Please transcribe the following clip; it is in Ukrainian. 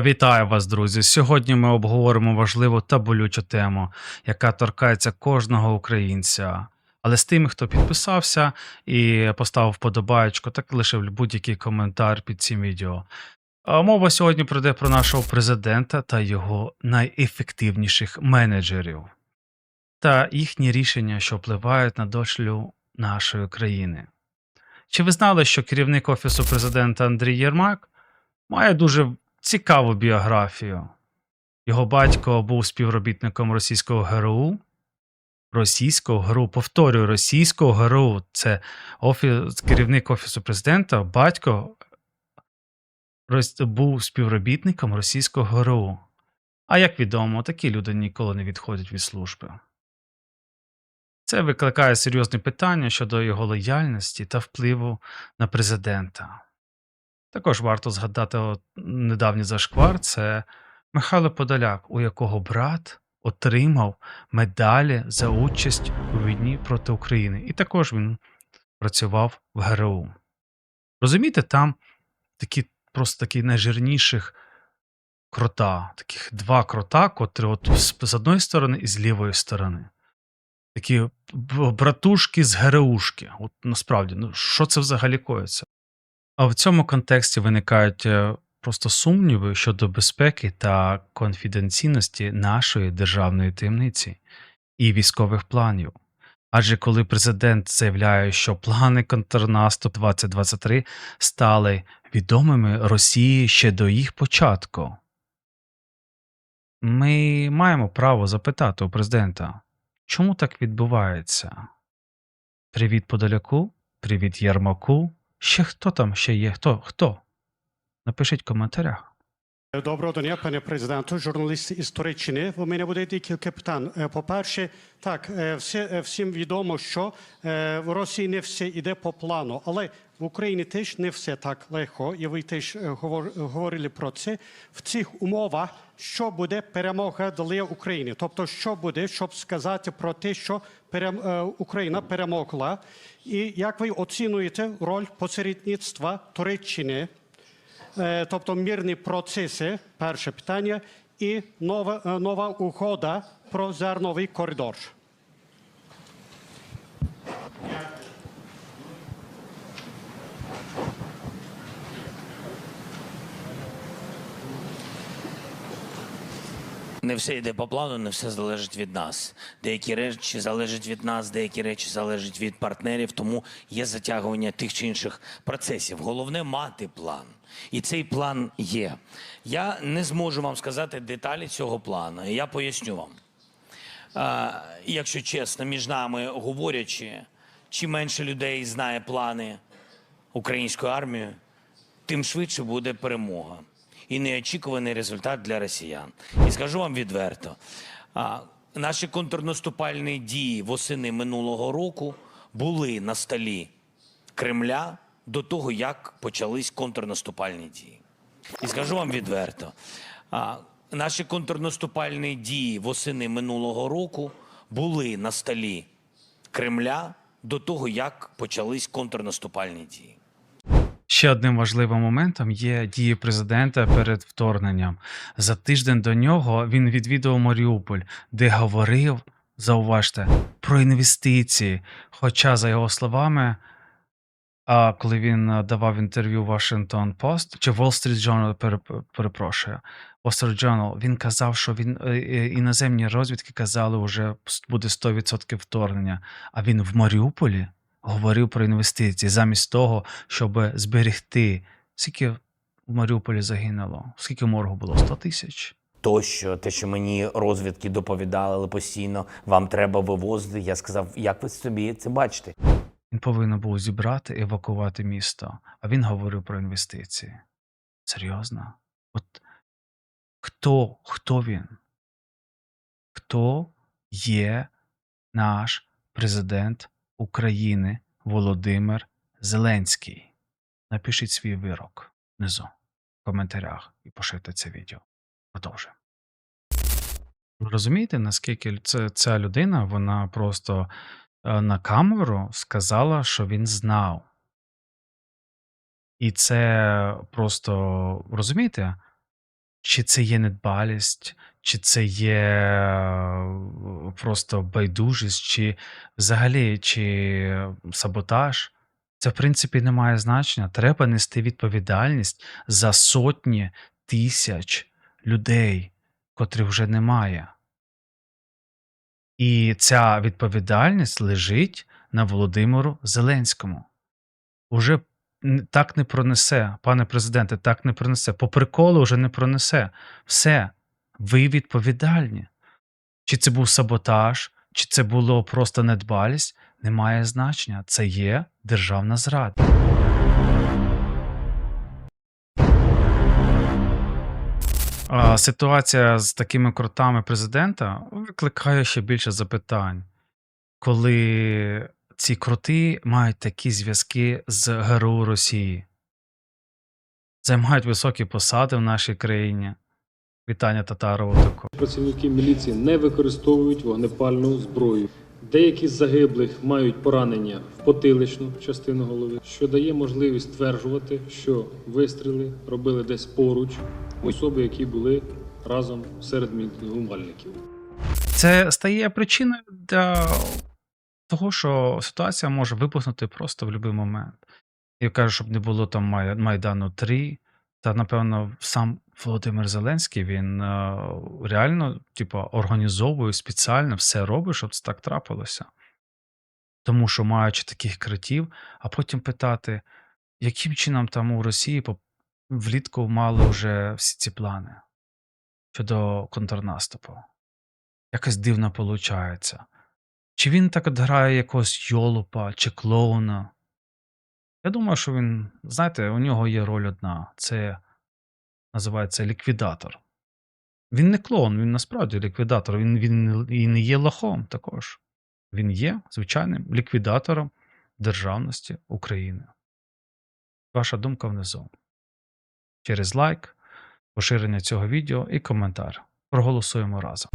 Вітаю вас, друзі! Сьогодні ми обговоримо важливу та болючу тему, яка торкається кожного українця. Але з тими, хто підписався і поставив вподобаєчку, так лишив будь-який коментар під цим відео. Мова сьогодні пройде про нашого президента та його найефективніших менеджерів та їхні рішення, що впливають на дошлю нашої країни. Чи ви знали, що керівник Офісу президента Андрій Єрмак має дуже цікаву біографію? Його батько був співробітником російського ГРУ. Російського ГРУ, повторюю, російського ГРУ. Це офіс, керівник Офісу президента, батько рос- був співробітником російського ГРУ. А як відомо, такі люди ніколи не відходять від служби. Це викликає серйозні питання щодо його лояльності та впливу на президента. Також варто згадати недавній зашквар це Михайло Подоляк, у якого брат отримав медалі за участь у війні проти України. І також він працював в ГРУ. Розумієте, там такі просто такі найжирніших крота, таких два крота, котрі от з, з одної сторони і з лівої сторони. Такі братушки з ГРУшки. От насправді, ну що це взагалі коїться? А в цьому контексті виникають е, просто сумніви щодо безпеки та конфіденційності нашої державної таємниці і військових планів. Адже коли президент заявляє, що плани контрнаступ 2023 стали відомими Росії ще до їх початку, ми маємо право запитати у президента, чому так відбувається? Привіт Подоляку, привіт Єрмаку. Ще хто там ще є? Хто? Хто? Напишіть в коментарях. Доброго дня, пане президенту, журналіст із Туреччини. У мене буде декілька питань. Е, По-перше, так, е, все, е, всім відомо, що в Росії не все йде по плану, але в Україні теж не все так легко, і ви теж говор- говорили про це. В цих умовах, що буде перемога для України? Тобто, що буде, щоб сказати про те, що Україна перемогла, і як ви оцінюєте роль посередництва Туреччини? Е, тобто мирні процеси, перше питання, і нова, е, нова угода про зерновий коридор. Не все йде по плану, не все залежить від нас. Деякі речі залежать від нас, деякі речі залежать від партнерів, тому є затягування тих чи інших процесів. Головне мати план. І цей план є. Я не зможу вам сказати деталі цього плану. Я поясню вам. Якщо чесно, між нами говорячи, чим менше людей знає плани української армії, тим швидше буде перемога і неочікуваний результат для росіян. І скажу вам відверто: наші контрнаступальні дії восени минулого року були на столі Кремля до того, як почались контрнаступальні дії. І скажу вам відверто: наші контрнаступальні дії восени минулого року були на столі Кремля до того, як почались контрнаступальні дії. Ще одним важливим моментом є дії президента перед вторгненням. За тиждень до нього він відвідав Маріуполь, де говорив, зауважте, про інвестиції. Хоча, за його словами, а коли він давав інтерв'ю Washington Post чи Wall Street Journal, переп- перепрошую, Wall Street Journal, він казав, що він е, е, іноземні розвідки казали, вже буде 100% вторгнення. А він в Маріуполі говорив про інвестиції замість того, щоб зберегти. Скільки в Маріуполі загинуло? Скільки моргу було? 100 тисяч? тощо, те, що мені розвідки доповідали, але постійно вам треба вивозити. Я сказав, як ви собі це бачите? Він повинен був зібрати, евакувати місто, а він говорив про інвестиції. Серйозно? От хто, хто він? Хто є наш президент України Володимир Зеленський? Напишіть свій вирок внизу в коментарях і поширте це відео. Продовжуємо. Розумієте, наскільки це, ця людина, вона просто е, на камеру сказала, що він знав. І це просто розумієте? чи це є недбалість, чи це є е, просто байдужість, чи взагалі чи саботаж. Це, в принципі, не має значення. Треба нести відповідальність за сотні тисяч людей, котрих вже немає. І ця відповідальність лежить на Володимиру Зеленському. Уже так не пронесе, пане президенте, так не пронесе. По приколу вже не пронесе. Все, ви відповідальні. Чи це був саботаж, чи це було просто недбалість, не має значення. Це є державна зрада. Ситуація з такими крутами президента викликає ще більше запитань, коли ці крути мають такі зв'язки з ГРУ Росії, займають високі посади в нашій країні. Вітання Татарову також. Працівники міліції не використовують вогнепальну зброю. Деякі з загиблих мають поранення в потиличну частину голови, що дає можливість стверджувати, що вистріли робили десь поруч особи, які були разом серед мітингувальників. Це стає причиною для того, що ситуація може вибухнути просто в будь-який момент. Я кажу, щоб не було там Май- Майдану 3, та напевно сам Володимир Зеленський він е, реально, типу, організовує спеціально все робить, щоб це так трапилося. Тому що маючи таких критів, а потім питати, яким чином там у Росії по- влітку мали вже всі ці плани щодо контрнаступу. Якось дивно виходить. Чи він так от грає якогось йолупа чи клоуна? Я думаю, що він, знаєте, у нього є роль одна. Це називається ліквідатор. Він не клоун, він насправді ліквідатор. Він, він і не є лохом також. Він є звичайним ліквідатором державності України. Ваша думка внизу. Через лайк, поширення цього відео і коментар. Проголосуємо разом.